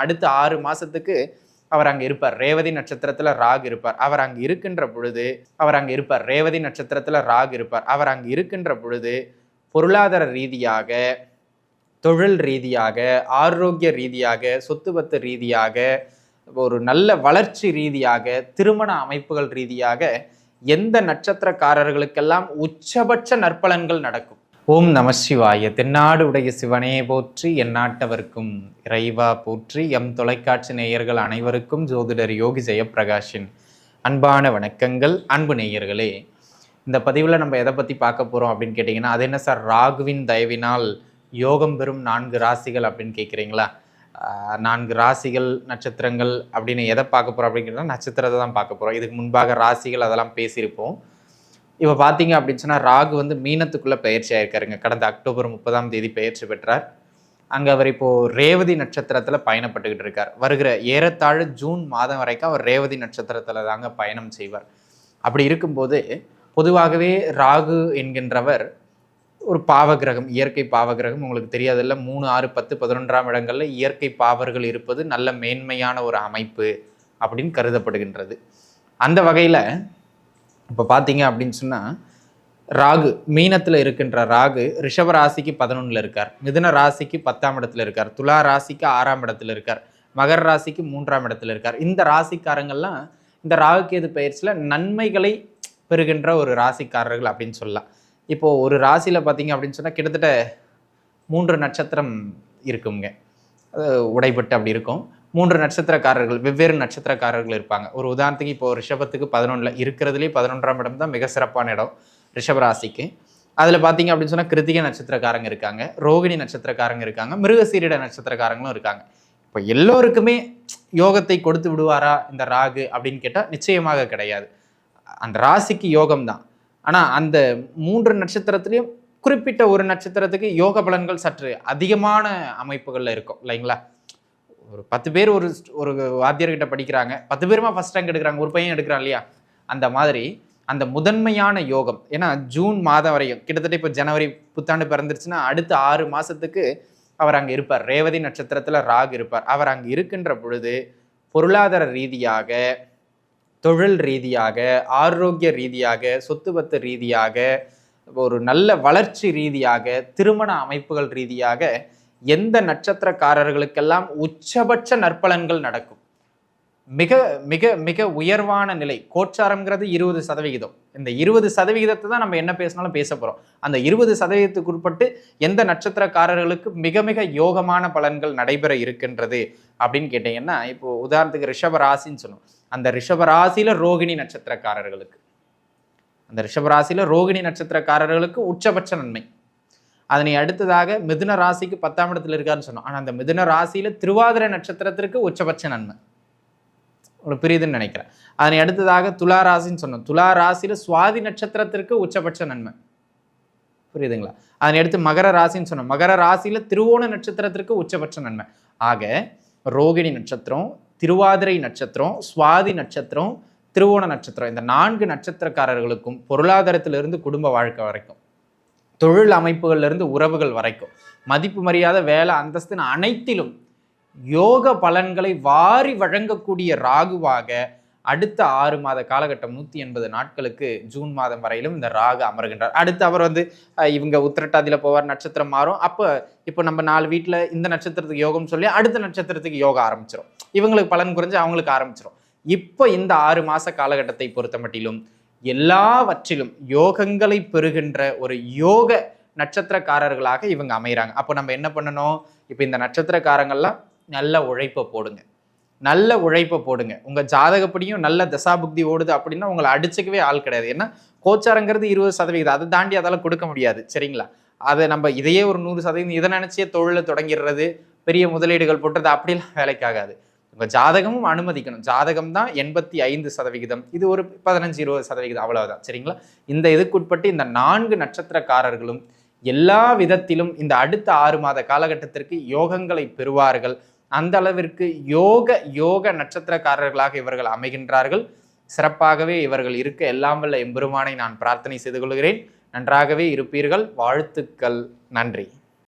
அடுத்த ஆறு மாசத்துக்கு அவர் அங்கே இருப்பார். ரேவதி நட்சத்திரத்துல ராகு இருப்பார். அவர் அங்க இருக்கின்ற பொழுது அவர் அங்க இருப்பார். ரேவதி நட்சத்திரத்துல ராகு இருப்பார். அவர் அங்க இருக்கின்ற பொழுது பொருளாதார ரீதியாக தொழில் ரீதியாக ஆரோக்கிய ரீதியாக சொத்துபத்து ரீதியாக ஒரு நல்ல வளர்ச்சி ரீதியாக திருமண அமைப்புகள் ரீதியாக எந்த நட்சத்திரக்காரர்களுக்கெல்லாம் உச்சபட்ச நற்பலன்கள் நடக்கும்? ஓம் நம சிவாய. தென்னாடு உடைய சிவனே போற்றி எந்நாட்டவர்க்கும் இறைவா போற்றி. எம் தொலைக்காட்சி நேயர்கள் அனைவருக்கும் ஜோதிடர் யோகி ஜெயப்பிரகாஷின் அன்பான வணக்கங்கள். அன்பு நேயர்களே இந்த பதிவில் நம்ம எதை பற்றி பார்க்க போகிறோம் அப்படின்னு கேட்டிங்கன்னா அது என்ன சார்? ராகுவின் தயவினால் யோகம் பெறும் நான்கு ராசிகள் அப்படின்னு கேட்குறீங்களா நான்கு ராசிகள் நட்சத்திரங்கள் அப்படின்னு எதை பார்க்க போகிறோம் அப்படிங்கிறத நட்சத்திரத்தை தான் பார்க்க போகிறோம் இதுக்கு முன்பாக ராசிகள் அதெல்லாம் பேசியிருப்போம். இப்போ பார்த்தீங்க அப்படின்னு சொன்னால் ராகு வந்து மீனத்துக்குள்ளே பயிற்சி ஆயிருக்காருங்க. கடந்த அக்டோபர் முப்பதாம் தேதி பயிற்சி பெற்றார். அங்கே அவர் இப்போது ரேவதி நட்சத்திரத்தில் பயணப்பட்டுக்கிட்டு இருக்கார். வருகிற ஏறத்தாழ ஜூன் மாதம் வரைக்கும் அவர் ரேவதி நட்சத்திரத்தில் தாங்க பயணம் செய்வார். அப்படி இருக்கும்போது பொதுவாகவே ராகு என்கின்றவர் ஒரு பாவகிரகம் இயற்கை பாவகிரகம். உங்களுக்கு தெரியாதுல்ல மூணு ஆறு பத்து பதினொன்றாம் இடங்களில் இயற்கை பாவர்கள் இருப்பது நல்ல மேன்மையான ஒரு அமைப்பு அப்படின்னு கருதப்படுகின்றது. அந்த வகையில் இப்போ பார்த்தீங்க அப்படின்னு சொன்னால் ராகு மீனத்தில் இருக்கின்ற ராகு ரிஷப ராசிக்கு பதினொன்றில் இருக்கார். மிதுன ராசிக்கு பத்தாம் இடத்துல இருக்கார். துலா ராசிக்கு ஆறாம் இடத்துல இருக்கார். மகர ராசிக்கு மூன்றாம் இடத்துல இருக்கார். இந்த ராசிக்காரங்கள்லாம் இந்த ராகு கேது பயிற்சியில் நன்மைகளை பெறுகின்ற ஒரு ராசிக்காரர்கள் அப்படின்னு சொல்லலாம். இப்போது ஒரு ராசியில் பார்த்தீங்க அப்படின்னு சொன்னால் கிட்டத்தட்ட மூன்று நட்சத்திரம் இருக்குங்க. அது உடைபட்டு அப்படி இருக்கும். மூன்று நட்சத்திரக்காரர்கள் வெவ்வேறு நட்சத்திரக்காரர்கள் இருப்பாங்க. ஒரு உதாரணத்துக்கு இப்போ ரிஷபத்துக்கு பதினொன்றில் இருக்கிறதுலே பதினொன்றாம் இடம் தான் மிக சிறப்பான இடம் ரிஷபராசிக்கு. அதில் பார்த்தீங்க அப்படின்னு சொன்னால் கிருத்திகை நட்சத்திரக்காரங்க இருக்காங்க ரோகிணி நட்சத்திரக்காரங்க இருக்காங்க மிருகசீரிட நட்சத்திரக்காரங்களும் இருக்காங்க. இப்போ எல்லோருக்குமே யோகத்தை கொடுத்து விடுவாரா இந்த ராகு அப்படின்னு கேட்டால் நிச்சயமாக கிடையாது. அந்த ராசிக்கு யோகம் தான். ஆனால் அந்த மூன்று நட்சத்திரத்துலேயும் குறிப்பிட்ட ஒரு நட்சத்திரத்துக்கு யோக பலன்கள் சற்று அதிகமான அமைப்புகளில் இருக்கும் இல்லைங்களா? ஒரு பத்து பேர் ஒரு ஒரு வாத்தியர்கிட்ட படிக்கிறாங்க. பத்து பேருமா ஃபஸ்ட் ரேங்க் எடுக்கிறாங்க. ஒரு பையன் எடுக்கிறான் இல்லையா? அந்த மாதிரி அந்த முதன்மையான யோகம். ஏன்னா ஜூன் மாதம் வரையும் கிட்டத்தட்ட இப்போ ஜனவரி புத்தாண்டு பிறந்துருச்சுன்னா அடுத்த ஆறு மாதத்துக்கு அவர் அங்கே இருப்பார். ரேவதி நட்சத்திரத்தில் ராக் இருப்பார். அவர் அங்கே இருக்கின்ற பொழுது பொருளாதார ரீதியாக தொழில் ரீதியாக ஆரோக்கிய ரீதியாக சொத்துபத்து ரீதியாக ஒரு நல்ல வளர்ச்சி ரீதியாக திருமண அமைப்புகள் ரீதியாக எந்த நட்சத்திரக்காரர்களுக்கெல்லாம் உச்சபட்ச நற்பலன்கள் நடக்கும்? மிக மிக மிக உயர்வான நிலை கோச்சாரம்ங்கிறது இருபது சதவிகிதம். இந்த இருபது சதவிகிதத்தை தான் நம்ம என்ன பேசினாலும் பேச போகிறோம் அந்த இருபது சதவீதத்துக்கு உட்பட்டு எந்த நட்சத்திரக்காரர்களுக்கு மிக மிக யோகமான பலன்கள் நடைபெற இருக்கின்றது அப்படின்னு கேட்டிங்கன்னா இப்போ உதாரணத்துக்கு ரிஷப ராசின்னு சொன்னோம் அந்த ரிஷபராசியில் ரோகிணி நட்சத்திரக்காரர்களுக்கு. அந்த ரிஷபராசியில் ரோகிணி நட்சத்திரக்காரர்களுக்கு உச்சபட்ச நன்மை. அதனை அடுத்ததாக மிதுன ராசிக்கு பத்தாம் இடத்துல இருக்காருன்னு சொன்னோம். ஆனால் அந்த மிதுன ராசியில் திருவாதிரை நட்சத்திரத்திற்கு உச்சபட்ச நன்மை. ஒரு புரியுதுன்னு நினைக்கிறேன். அதனை அடுத்ததாக துலா ராசின்னு சொன்னோம். துலா ராசியில் சுவாதி நட்சத்திரத்திற்கு உச்சபட்ச நன்மை. புரியுதுங்களா? அதனை அடுத்து மகர ராசின்னு சொன்னோம். மகர ராசியில் திருவோண நட்சத்திரத்திற்கு உச்சபட்ச நன்மை. ஆக ரோகிணி நட்சத்திரம் திருவாதிரை நட்சத்திரம் சுவாதி நட்சத்திரம் திருவோண நட்சத்திரம். இந்த நான்கு நட்சத்திரக்காரர்களுக்கும் பொருளாதாரத்திலிருந்து குடும்ப வாழ்க்கை வரைக்கும். தொழில் அமைப்புகள்லேருந்து உறவுகள் வரைக்கும். மதிப்பு மரியாதை வேலை அந்தஸ்துன்னு அனைத்திலும் யோக பலன்களை வாரி வழங்கக்கூடிய ராகுவாக அடுத்த ஆறு மாத காலகட்டம் நூற்றி எண்பது நாட்களுக்கு ஜூன் மாதம் வரையிலும் இந்த ராகு அமர்கின்றார். அடுத்து அவர் வந்து இவங்க உத்திரட்டாதியில் போவார் நட்சத்திரம் மாறும். அப்போ இப்போ நம்ம நாலு வீட்டில் இந்த நட்சத்திரத்துக்கு யோகம் சொல்லி அடுத்த நட்சத்திரத்துக்கு யோகா ஆரம்பிச்சிடும் இவங்களுக்கு பலன் குறைஞ்சு அவங்களுக்கு ஆரம்பிச்சிடும் இப்போ இந்த ஆறு மாச காலகட்டத்தை பொறுத்த மட்டிலும் எல்லாவற்றிலும் யோகங்களை பெறுகின்ற ஒரு யோக நட்சத்திரக்காரர்களாக இவங்க அமைகிறாங்க. அப்போ நம்ம என்ன பண்ணணும்? இப்போ இந்த நட்சத்திரக்காரங்கள்லாம் நல்ல உழைப்பை போடுங்க. நல்ல உழைப்பை போடுங்க. உங்கள் ஜாதகப்படியும் நல்ல தசாபுக்தி ஓடுது அப்படின்னா உங்களை அடிச்சுக்கவே ஆள் கிடையாது. ஏன்னா கோச்சாரங்கிறது இருபது சதவீதம். அதை தாண்டி அதால் கொடுக்க முடியாது. சரிங்களா? அதை நம்ம இதையே ஒரு நூறு சதவீதம் இதை நினச்சியே தொழிலை தொடங்கிடுறது பெரிய முதலீடுகள் போட்டுறது அப்படிலாம் வேலைக்காகாது உங்கள் ஜாதகமும் அனுமதிக்கணும். ஜாதகம் தான் எண்பத்தி ஐந்து சதவிகிதம். இது ஒரு பதினஞ்சு இருபது சதவிகிதம் அவ்வளவுதான். சரிங்களா? இந்த இதுக்குட்பட்டு இந்த நான்கு நட்சத்திரக்காரர்களும் எல்லா விதத்திலும் இந்த அடுத்த ஆறு மாத காலகட்டத்திற்கு யோகங்களை பெறுவார்கள். அந்த அளவிற்கு யோக யோக நட்சத்திரக்காரர்களாக இவர்கள் அமைகின்றார்கள். சிறப்பாகவே இவர்கள் இருக்க எல்லாம் வல்ல எம்பெருமானை நான் பிரார்த்தனை செய்து கொள்கிறேன். நன்றாகவே இருப்பீர்கள். வாழ்த்துக்கள். நன்றி.